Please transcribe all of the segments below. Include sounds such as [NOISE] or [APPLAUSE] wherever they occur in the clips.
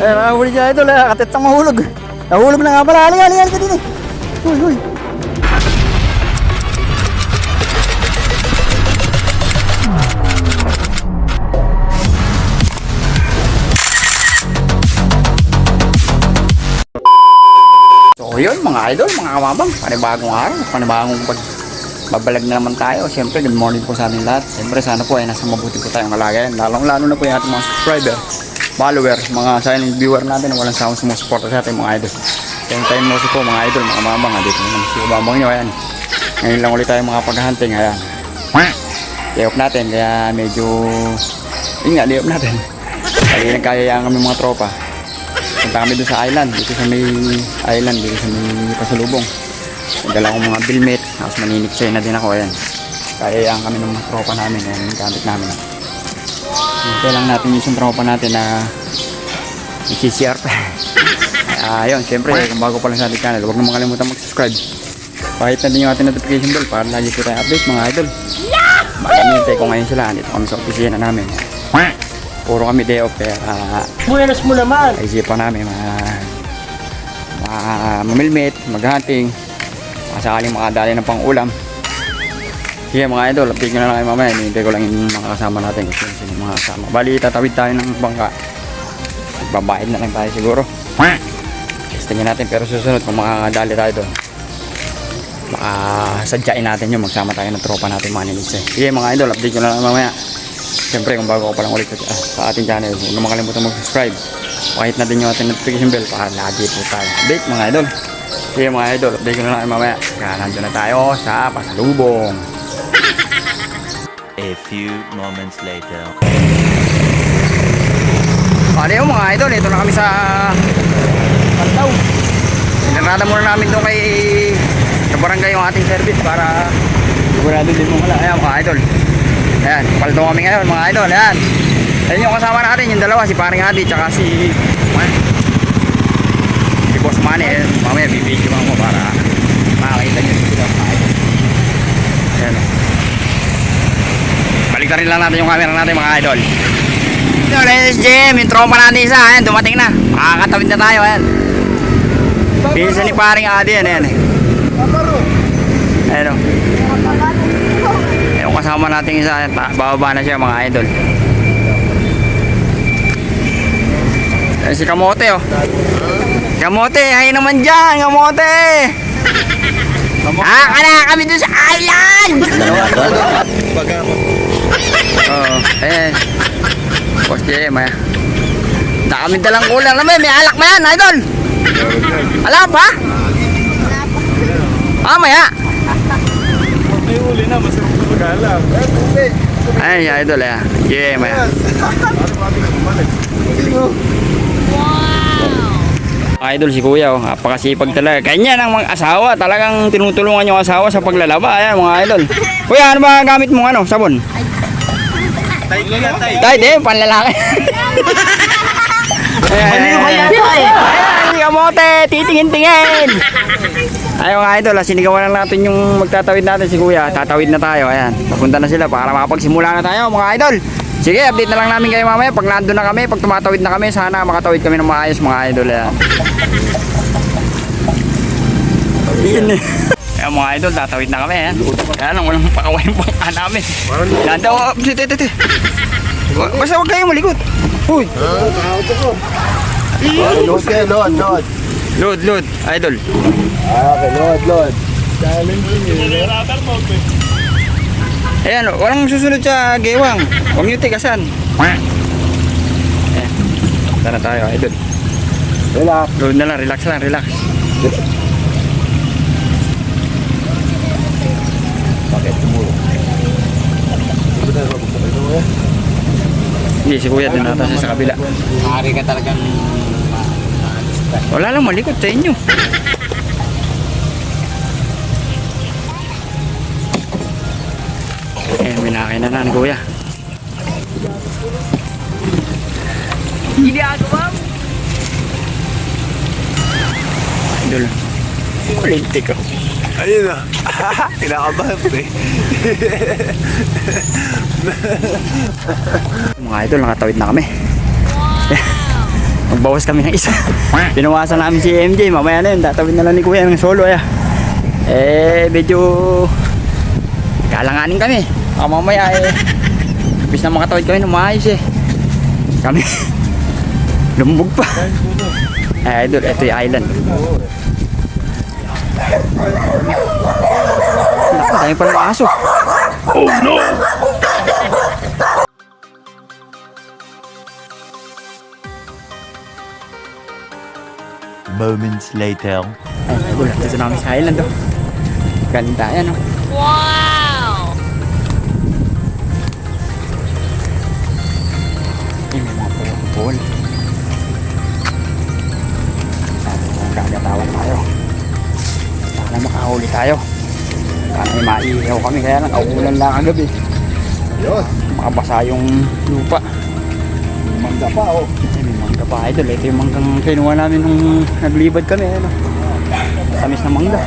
Eh, nakahuli siya idol. Eh, katit ang mahulog. Nahulog na nga pala. Halika, halika, halika din eh. Uy, uy. Yun mga idol, mga kamabang, panibagong araw, panibagong pag babalag na naman tayo. Siyempre, good morning po sa ating lahat. Siyempre, sana po ay nasa mabuti po tayong kalagayan. Lalong lalo na po yung ating mga subscriber, follower, mga silent viewer natin na walang sawang sumusuporta sa ating mga idol. Same time mo po mga idol, mga mamang, dito naman si Ubamang nyo, ayan. Ngayon lang ulit tayo mga paghahunting, ayan. Off natin, kaya medyo, yun nga, off natin. Kaya nagkayayaan kami mga tropa. Punta kami doon sa island, dito sa may island, dito sa may pasalubong. Nagdala akong mga bilmet, tapos maniniksay na din ako, ayan. Kaya kami ng mga tropa namin, ayan, gamit namin. Hintay lang natin yung tropa natin na nag-CCR pa. [LAUGHS] Ah, yun, siyempre, kung bago pa lang sa ating channel, huwag naman kalimutan mag-subscribe. Pakita din yung ating notification bell para lagi po tayo update mga idol. Baka nintay ko ngayon sila, dito kami sa opisina namin. Puro kami day off, kaya ah, Buenas mo naman. Naisipan namin ma, ma mamilmit, maghunting, masakaling makadali ng pang-ulam. Sige mga idol, update ko na lang kayo mamaya. Hinihintay ko lang yung mga kasama natin kung sino yung mga kasama. Bali, tatawid tayo ng bangka. Magbabayad na lang tayo siguro. Testingin natin pero susunod kung makakadali tayo doon. Baka sadyain natin yun, magsama tayo ng tropa natin mga ninitse. Sige mga idol, update ko na lang mamaya. Siyempre, kung bago ko pa lang ulit ah, sa ating channel, huwag naman kalimutan mag-subscribe. Pakit na din yung ating notification bell para lagi po tayo update mga idol. Sige mga idol, update ko na lang mamaya. Kaya nandun na tayo sa pasalubong. A few moments later. Pare yung mga idol, ito na kami sa Pantaw. Sinarada muna namin doon kay sa barangay yung ating service para sigurado din mo wala. Ayan mga idol. Ayan, paldo kami ngayon mga idol. Ayan. Ayan yung kasama natin, yung dalawa, si paring Adi, tsaka si. Si Boss Manny. Ayan, mamaya bibidyo mo para makakita nyo sila mga idol. Ayan. Rin lang natin yung camera natin mga idol. Yo, ladies and Jim, yung tropa natin isa, ayan, dumating na. Makakatawid na tayo, ayan. Bisa ni paring Adi, yan, ayan. Ayan o. Yung kasama natin isa, ayan, bababa na siya mga idol. Ayan si Kamote oh. Kamote, hay naman dyan, Kamote! [LAUGHS] Ah, kana kami dun sa island! Oo, ayan. Boss JM. Dami dalang kulang naman, may alak na yan, idol! Alam pa? Ah, maya. May uli na, masarap na mag-alam. Ay, idol, ayan. Yeah, maya. Idol, si kuya, oh. Napakasipag talaga. Kanya ng mga asawa. Talagang tinutulungan yung asawa sa paglalaba. Ayan, mga idol. Kuya, ano ba gamit mong ano? Sabon? Tay tay. Tay, di, panlalaki. [LAUGHS] Ano kaya Ayan, si kamote, titingin-tingin. Ay mga idol, ah, sinigawan lang natin yung magtatawid natin si kuya. Tatawid na tayo, ayan. Papunta na sila para makapagsimula na tayo mga idol. Sige, update na lang namin kayo mamaya. Pag nandun na kami, pag tumatawid na kami, sana makatawid kami ng maayos mga idol. Ayan. [LAUGHS] Kaya mga idol, tatawid na kami. Ayan. Kaya lang, walang pakaway yung bangka namin. Nanda, oh, titi, titi. Basta huwag kayong malikot. Uy, Load kayo, load, load. load, load, idol. Okay, load, load. Ayan, oh, walang susunod sa gewang. Huwag nyo tigasan. Ayan. Tara tayo, idol. Relax. Load na lang, relax lang, relax. Hindi, si kuya din nata sa kabila. Maaari ka talagang Wala lang malikot sa inyo. Eh, minakain na na ni kuya. Hindi ako ba? Idol. Kulintik ako. Ayun na. [LAUGHS] Kinakabahan ko eh. [LAUGHS] Mga idol, nakatawid na kami. [LAUGHS] Magbawas kami ng isa. [LAUGHS] Pinawasan namin si MJ. Mamaya na yun. Tatawid na lang ni Kuya ng solo. Eh, eh medyo kalanganin kami. Baka mamaya eh. [LAUGHS] Bis na makatawid kami ng maayos eh. Kami. Lumubog pa. Eh, idol, ito yung island. Naku, dami pa ng aso. Moments later. Ay, dito na sa island oh. Ganda yan oh. Wow! Eh, may mga puwan-puwan. Ang gagatawan tayo. Sana makahuli tayo. Sana may maiihaw kami. Kaya lang, kauulan lang kagabi. Yun. Makabasa yung lupa. Mangga pa oh. Mangga pa idol. Ito yung manggang kinuha namin nung naglibad kami. Ano? Tamis na mangga.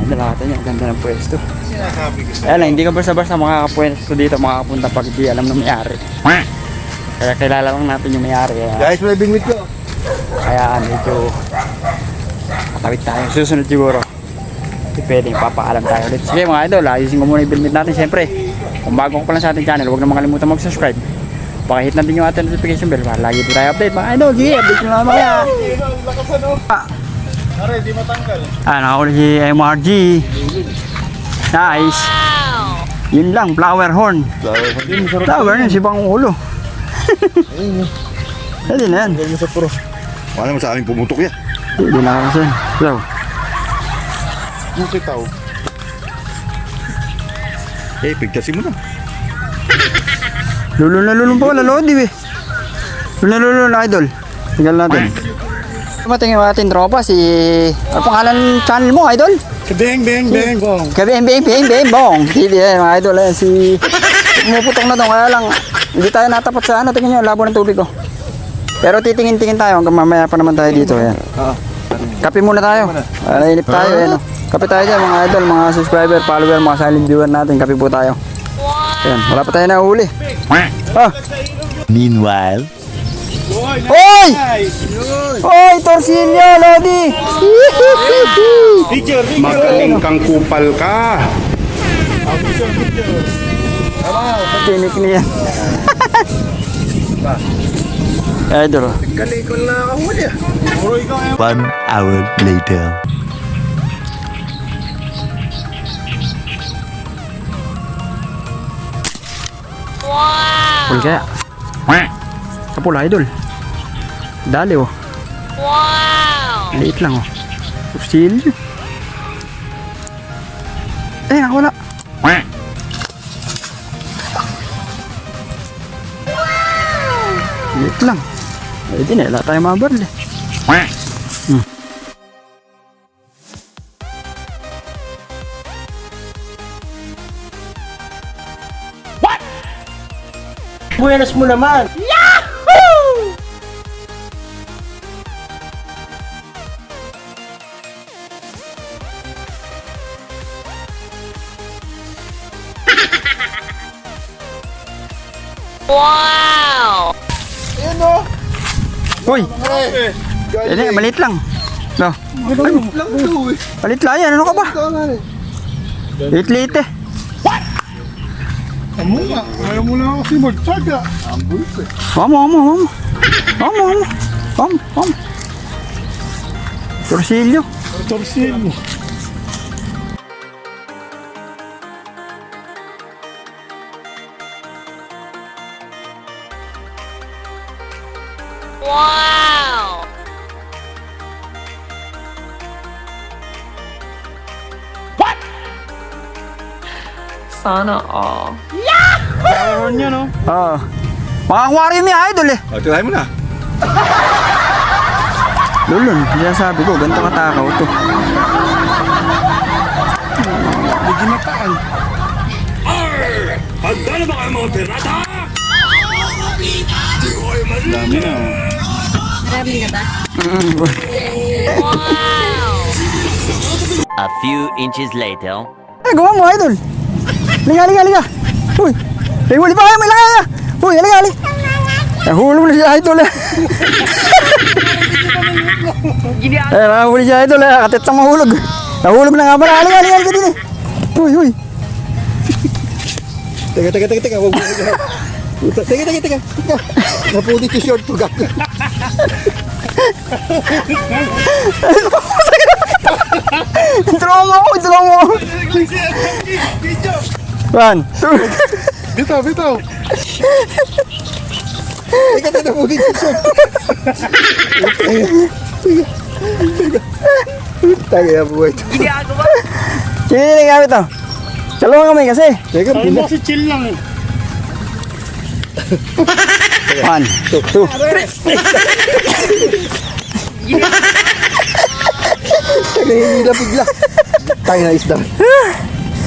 Ay, dalatan niya. Ganda ng pwesto. Ko Kaya lang, hindi ka basta-basta makakapwesto dito, makakapunta pag hindi alam ng may-ari. Kaya kilala lang natin yung may-ari. Guys, may bingwit ko. kaya medyo matawid tayo. Susunod siguro. Pwedeng papaalam tayo ulit. Sige mga idol, ayusin ko muna yung bilmit natin. Siyempre, kung bago ka pa lang sa ating channel, huwag na makalimutan mag-subscribe. Pakihit natin yung ating notification bell para lagi po tayo update. Mga idol, sige, update nyo naman kaya. Lakas ano. Aray, di matanggal. Ah, nakahuli si MRG. Nice. Wow! Yun lang, flower horn. Flower yun, si Pangulo. Pwede na yan. Mo sa pro. Wala naman sa amin pumutok yan. Hindi na ako saan. So, Yung kitaw. Eh, pigtasin mo na. Lulo na lulo pa wala lodi eh. Lulo na lulo na idol. Tingnan natin. Matingin yung ating tropa si... Ano pangalan ng channel mo idol? Beng, beng, beng, bong. Gabi bing bing bing bong. TV eh mga idol eh si... Pumuputok na to kaya lang hindi tayo natapat sa ano. Tingnan nyo, labo ng tubig ko. Pero titingin-tingin tayo hanggang mamaya pa naman tayo dito. Ayan. Kape muna tayo. Uh, nainip tayo. Eh, no? Kape tayo dyan mga idol, mga subscriber, follower, mga silent viewer natin. Kape po tayo. Ayan, wala pa tayo nahuli. Ah! Meanwhile. Oy! Oy, Torsilyo, Lodi! Picture, Magaling kang kupal ka. Tinik niya. Idol. One hour later. Pul kaya. Kapula, idol. Dali oh. Wow! Liit lang oh. Torsilyo. Eh, nakawala. Liit lang. Eh, di na, wala tayong mabarli. Buenas mo naman. Wow! Uy! Eh, di, maliit lang. No. Lang to eh. Maliit lang yan. Ano ka ba? Liit-liit eh. Amo nga. Ayaw mo na ako mag-charge ah. Ang bulit eh. Vamos, vamos, vamos. Vamos, vamos. Vamos, vamos. Torsilyo. Torsil mo. Wow! Sana all. Meron niya no. Oo. Mga aquarium yung idol eh. O, tirahin mo na. Lulun, yan sabi ko, ganito katakaw to. Medyo mataan. Dami na oh. Wow! A few inches later. Eh, gawa mo idol. Liga, liga, liga. Uy, may huli pa kayo, may laka. Uy, liga, liga. Nahulog na si Idol eh. Eh, nahuli si Idol eh. Katit sa mahulog. Nahulog na nga ba? Ka din eh. Uy, uy. Teka, teka, teka, teka. Huwag mo Teka, teka, teka. teka. Napunit yung short ko. Mo ako, tulungan mo ako. One, two. Bitaw, bitaw. Teka, teka, napunit yung short. Teka, teka, buhay ito. Sino yung gamit to? Dalawang kamay kasi. Teka, Ano pina. kasi chill lang eh. One, two, two. Teka, hinila bigla. Tayo na isda.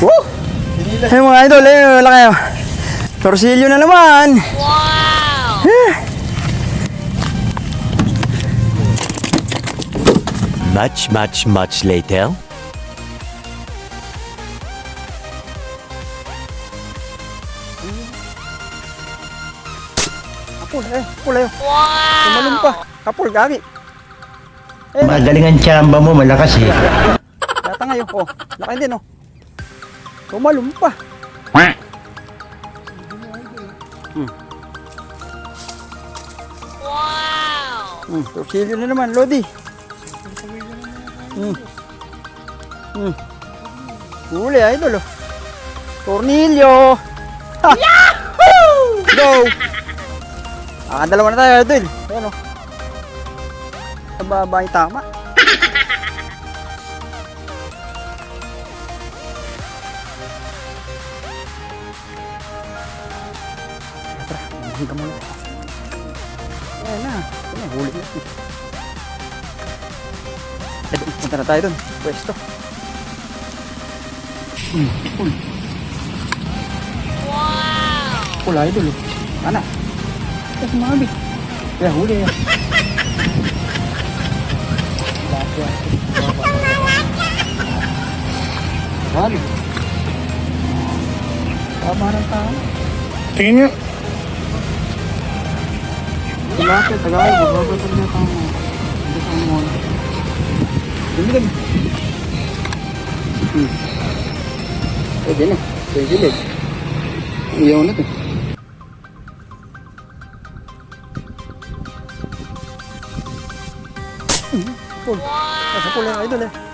Woo! Ay mga idol, eh, wala kayo. Torsilyo na naman. Wow. Much, much, much later. Kapul, eh, kapul eh. Wow. Tumalun pa. Kapul, gagi. Eh, Magaling ang tsamba mo, malakas eh. Yata ngayon, oh. Laki din, oh. Tumalun pa. Wow. Hmm, torsilyo na naman, Lodi. Hmm. Hmm. Huli, idol, oh. Tornilyo. Ha! Yahoo! Go! Ah, dalawa na tayo, idol. Ayan, oh. Sa baba yung tama. Hanggang muna. Ayan na. Ayan na, huli na. Eh, doon, punta na tayo doon. Pwesto. Wow. Pula idol. oh. Ana. Eh, sumabi. Kaya huli yan. Tama ng tama. Tingin nga. Wala ka, tagay. Bababatan niya tama. Hindi ka mo. Dumi dumi. Hmm. Pwede na. Pwede na. Iyaw na to. Ah, kapul yung idol eh.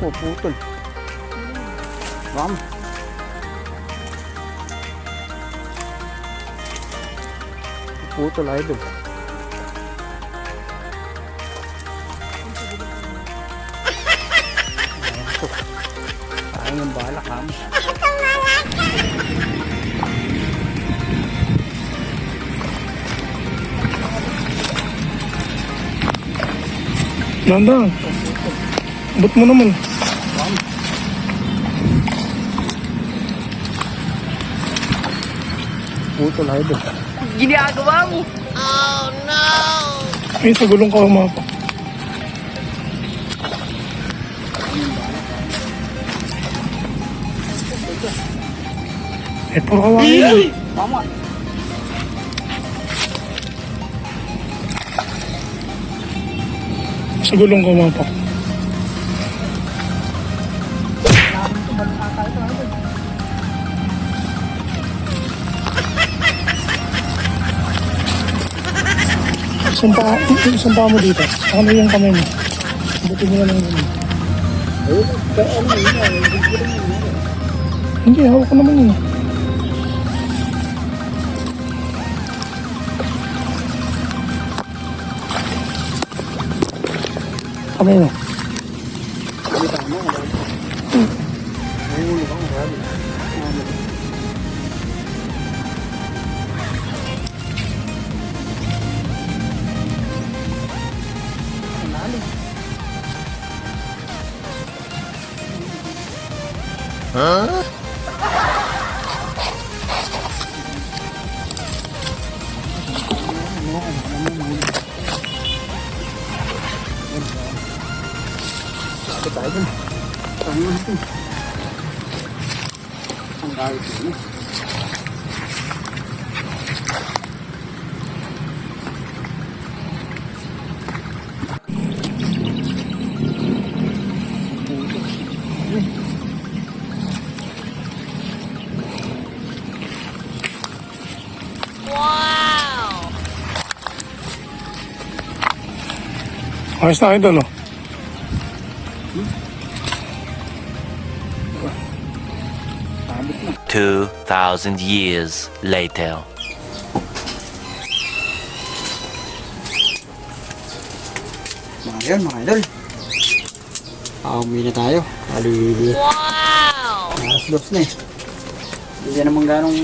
Oh, putol. Ram. Putol idol. Ayun yung balak ha. Nanda. Ba't mo naman? Putol idol. Oh no. Ay, sa gulong ka umapa. Eh, puro kawangin yan. Tama. Sa gulong ka isang pa mo dito. Ano yung kamay mo? Buti mo lang yun. Hindi, hawak ko naman yun. Kamay mo. Huh? Ayos na idol, oh. Two thousand years later. Mga yun, mga idol. Pauwi na tayo. Ali, Wow! alas dos na eh. Hindi naman ganong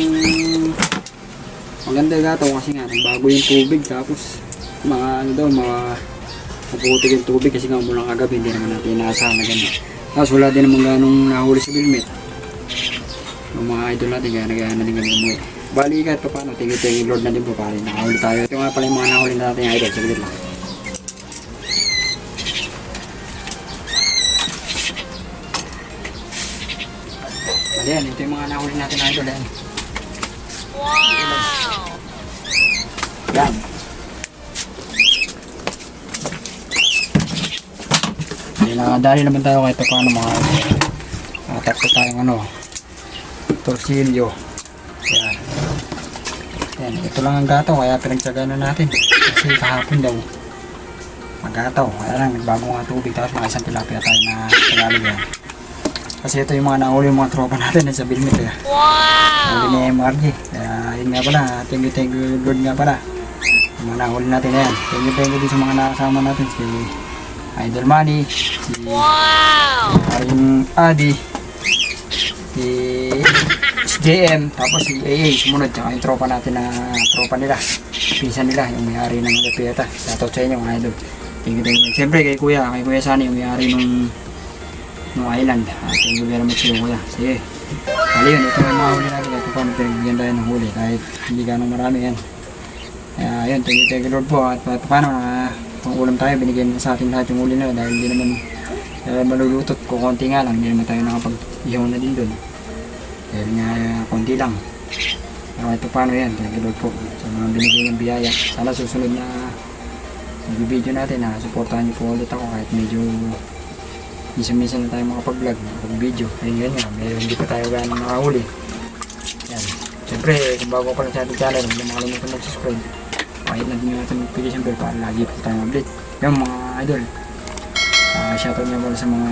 maganda yung gato kasi nga nagbago yung tubig tapos mga ano daw mga maputik yung tubig kasi nga mula kagabi hindi naman natin inaasahan na ganun. Tapos wala din naman ganong nahuli sa bilmet. Yung mga idol natin kaya nagaya na din kami umuwi. Bali kahit pa paano, tingin-tingin Lord na din po pare. Nakahuli tayo. Ito nga pala yung mga nahuli natin idol. Saglit lang. Ayan, ito yung mga nahuli natin idol. Ayan. Wow! Yan. Nakadali naman tayo kahit pa paano mga uh, tatlo tayong ano torsilyo. Yan. Yan, ito lang ang gataw kaya pinagtsagaan na natin. Kasi kahapon daw magataw. Kaya lang nagbago nga tubig tapos mga isang tilapia tayo na Tagalog yan. Kasi ito yung mga nahuli yung mga tropa natin sa Bilmit. Eh. Huli Wow! ni MRG. Kaya yun nga pala, thank you, thank you Lord nga pala. Yung mga nahuli natin na yan. Thank you, thank you din sa mga nakasama natin. Si Idol Manny, si Wow! Aring Adi, si JM, tapos si AA sumunod. Tsaka yung tropa natin na tropa nila. Pinsan nila, yung may-ari ng Lepieta. Shoutout sa inyo mga idol. Thank you, thank you. Siyempre kay Kuya, kay Kuya Sani, yung may-ari nung nung island. Ah, thank you very much sa iyo, Kuya. Sige. Bali yun, ito yung mga huli natin kahit paano pinagbigyan tayo ng huli kahit hindi ganong marami yan. Kaya yun, thank you, thank you Lord po at kahit paano na pang ulam tayo, binigyan sa ating lahat yung huli na dahil hindi naman dahil malulutot ko konti nga lang, hindi naman tayo nakapag-ihaw na din doon. Dahil nga konti lang. Pero kahit paano yan, thank you Lord po sa mga binigyan ng biyaya. Sana susunod na video natin na supportahan niyo po ulit ako kahit medyo minsan-minsan na tayo makapag-vlog, makapag-video. Ayun yan nga, medyo hindi pa tayo ganang nakahuli. Yan. Siyempre, kung bago ka lang sa ating channel, huwag na makalimutan mag-subscribe. Kahit na din natin notification bell para lagi po tayo update. Yung mga idol, uh, shoutout nga pala sa mga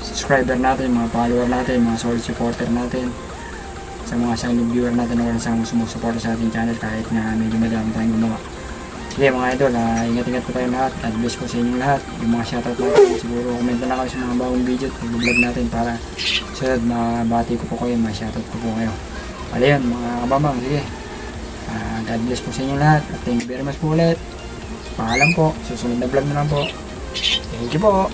subscriber natin, mga follower natin, mga solid supporter natin, sa mga silent viewer natin na walang samang sumusuporta sa ating channel kahit na medyo madami tayong gumawa. Sige mga idol, uh, ingat-ingat po tayo lahat. God bless po sa inyong lahat. Yung mga shoutout natin, siguro comment na kayo sa mga bagong video at vlog natin para sunod mabati ko po kayo, ma-shoutout ko po kayo. Wala yun, mga kababang, sige. God bless po sa inyong lahat. At thank you very much po ulit. Paalam po, susunod na vlog na lang po. Thank you po.